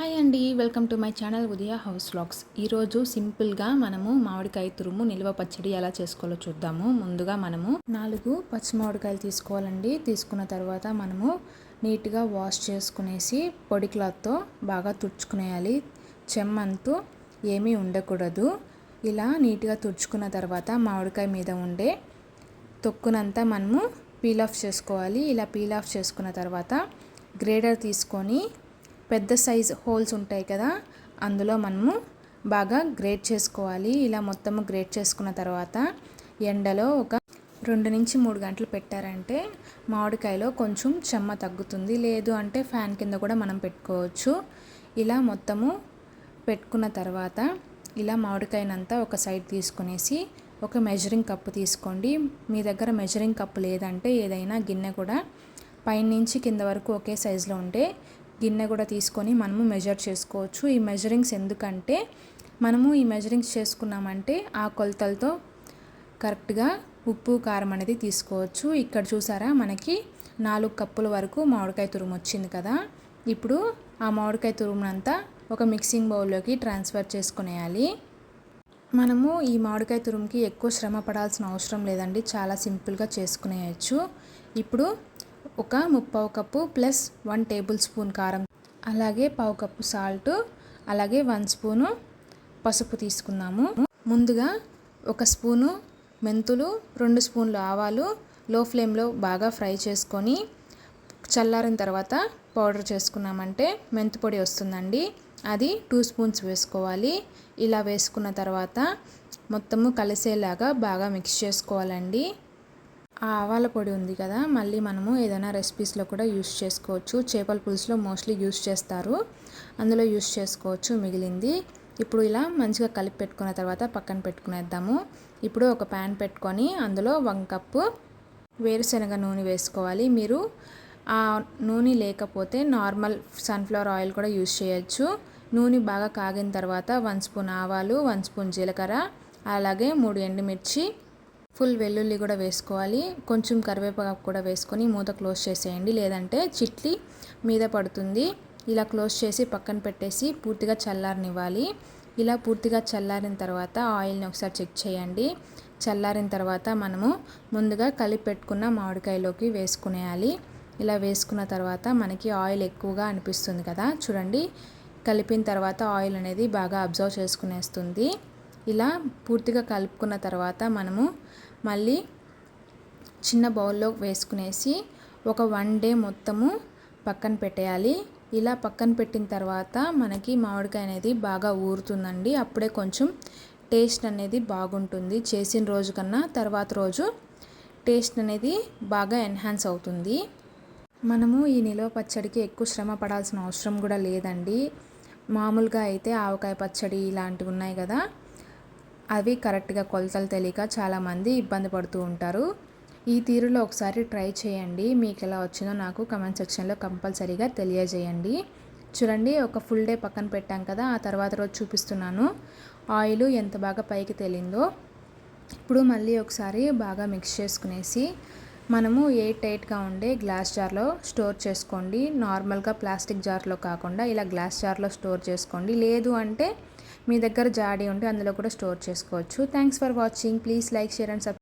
Hi అండి welcome to my channel Udaya house vlogs. ఈరోజు సింపుల్గా మనము మామిడికాయ తురుము నిల్వ పచ్చడి ఎలా చేసుకోవాలో చూద్దాము. ముందుగా మనము నాలుగు పచ్చి మామిడికాయలు తీసుకోవాలండి. తీసుకున్న తర్వాత మనము నీట్గా వాష్ చేసుకునేసి పొడి క్లాత్తో బాగా తుడుచుకునేయాలి. చెమ్మంతు ఏమీ ఉండకూడదు. ఇలా నీట్గా తుడుచుకున్న తర్వాత మామిడికాయ మీద ఉండే తొక్కునంతా మనము పీల్ ఆఫ్ చేసుకోవాలి. ఇలా పీల్ ఆఫ్ చేసుకున్న తర్వాత గ్రేడర్ తీసుకొని పెద్ద సైజ్ హోల్స్ ఉంటాయి కదా అందులో మనము బాగా గ్రేట్ చేసుకోవాలి. ఇలా మొత్తము గ్రేట్ చేసుకున్న తర్వాత ఎండలో ఒక రెండు నుంచి మూడు గంటలు పెట్టారంటే మామిడికాయలో కొంచెం చెమ్మ తగ్గుతుంది. లేదు అంటే ఫ్యాన్ కింద కూడా మనం పెట్టుకోవచ్చు. ఇలా మొత్తము పెట్టుకున్న తర్వాత ఇలా మామిడికాయనంతా ఒక సైడ్ తీసుకునేసి ఒక మెజరింగ్ కప్పు తీసుకోండి. మీ దగ్గర మెజరింగ్ కప్పు లేదంటే ఏదైనా గిన్నె కూడా పైనుంచి కింద వరకు ఒకే సైజులో ఉంటే గిన్నె కూడా తీసుకొని మనము మెజర్ చేసుకోవచ్చు. ఈ మెజరింగ్స్ ఎందుకంటే మనము ఈ మెజరింగ్స్ చేసుకున్నామంటే ఆ కొలతలతో కరెక్ట్గా ఉప్పు కారం అనేది తీసుకోవచ్చు. ఇక్కడ చూసారా మనకి నాలుగు కప్పుల వరకు మామిడికాయ తురుము వచ్చింది కదా. ఇప్పుడు ఆ మామిడికాయ తురుమునంతా ఒక మిక్సింగ్ బౌల్లోకి ట్రాన్స్ఫర్ చేసుకునేయాలి. మనము ఈ మామిడికాయ తురుముకి ఎక్కువ శ్రమ పడాల్సిన అవసరం లేదండి. చాలా సింపుల్గా చేసుకునేయచ్చు. ఇప్పుడు ఒక ముప్పావు cup plus one tablespoon కారం. అలాగే పావు కప్పు సాల్ట్ అలాగే వన్ స్పూను పసుపు తీసుకున్నాము. ముందుగా ఒక స్పూను మెంతులు రెండు స్పూన్లు ఆవాలు లో ఫ్లేమ్లో బాగా ఫ్రై చేసుకొని చల్లారిన తర్వాత పౌడర్ చేసుకున్నామంటే మెంతు పొడి వస్తుందండి. అది టూ స్పూన్స్ వేసుకోవాలి. ఇలా వేసుకున్న తర్వాత మొత్తము కలిసేలాగా బాగా మిక్స్ చేసుకోవాలండి. ఆ ఆవాల పొడి ఉంది కదా మళ్ళీ మనము ఏదైనా రెసిపీస్లో కూడా యూస్ చేసుకోవచ్చు. చేపల పులుసులో మోస్ట్లీ యూస్ చేస్తారు. అందులో యూస్ చేసుకోవచ్చు మిగిలింది. ఇప్పుడు ఇలా మంచిగా కలిపి పెట్టుకున్న తర్వాత పక్కన పెట్టుకునేద్దాము. ఇప్పుడు ఒక ప్యాన్ పెట్టుకొని అందులో వన్ కప్పు వేరుశనగ నూనె వేసుకోవాలి. మీరు ఆ నూనె లేకపోతే నార్మల్ సన్ఫ్లవర్ ఆయిల్ కూడా యూస్ చేయొచ్చు. నూనె బాగా కాగిన తర్వాత వన్ స్పూన్ ఆవాలు వన్ స్పూన్ జీలకర్ర అలాగే మూడు ఎండుమిర్చి ఫుల్ వెల్లుల్లి కూడా వేసుకోవాలి. కొంచెం కరివేపాకు కూడా వేసుకొని మూత క్లోజ్ చేసేయండి. లేదంటే చిట్లి మీద పడుతుంది. ఇలా క్లోజ్ చేసి పక్కన పెట్టేసి పూర్తిగా చల్లారనివ్వాలి. ఇలా పూర్తిగా చల్లారిన తర్వాత ఆయిల్ని ఒకసారి చెక్ చేయండి. చల్లారిన తర్వాత మనము ముందుగా కలిపి పెట్టుకున్న మామిడికాయలోకి వేసుకునేయాలి. ఇలా వేసుకున్న తర్వాత మనకి ఆయిల్ ఎక్కువగా అనిపిస్తుంది కదా. చూడండి కలిపిన తర్వాత ఆయిల్ అనేది బాగా అబ్జర్వ్ చేసుకునేస్తుంది. ఇలా పూర్తిగా కలుపుకున్న తర్వాత మనము మళ్ళీ చిన్న బౌల్లో వేసుకునేసి ఒక వన్ డే మొత్తము పక్కన పెట్టేయాలి. ఇలా పక్కన పెట్టిన తర్వాత మనకి మామిడికాయ అనేది బాగా ఊరుతుందండి. అప్పుడే కొంచెం టేస్ట్ అనేది బాగుంటుంది. చేసిన రోజు కన్నా తర్వాత రోజు టేస్ట్ అనేది బాగా ఎన్హాన్స్ అవుతుంది. మనము ఈ నిల్వ పచ్చడికి ఎక్కువ శ్రమ పడాల్సిన అవసరం కూడా లేదండి. మామూలుగా అయితే ఆవకాయ పచ్చడి ఇలాంటివి ఉన్నాయి కదా. అవి కరెక్ట్గా కొలతలు తెలియక చాలామంది ఇబ్బంది పడుతూ ఉంటారు. ఈ తీరులో ఒకసారి ట్రై చేయండి. మీకు ఎలా వచ్చిందో నాకు కమెంట్ సెక్షన్లో కంపల్సరీగా తెలియజేయండి. చూడండి ఒక ఫుల్ డే పక్కన పెట్టాం కదా ఆ తర్వాత రోజు చూపిస్తున్నాను. ఆయిల్ ఎంత బాగా పైకి తేలిందో. ఇప్పుడు మళ్ళీ ఒకసారి బాగా మిక్స్ చేసుకునేసి మనము ఎయిట్ ఎయిట్గా ఉండే గ్లాస్ జార్లో స్టోర్ చేసుకోండి. నార్మల్గా ప్లాస్టిక్ జార్లో కాకుండా ఇలా గ్లాస్ జార్లో స్టోర్ చేసుకోండి. లేదు అంటే మీ దగ్గర జాడీ ఉంటే అందులో కూడా స్టోర్ చేసుకోవచ్చు. Thanks for watching please like share and sub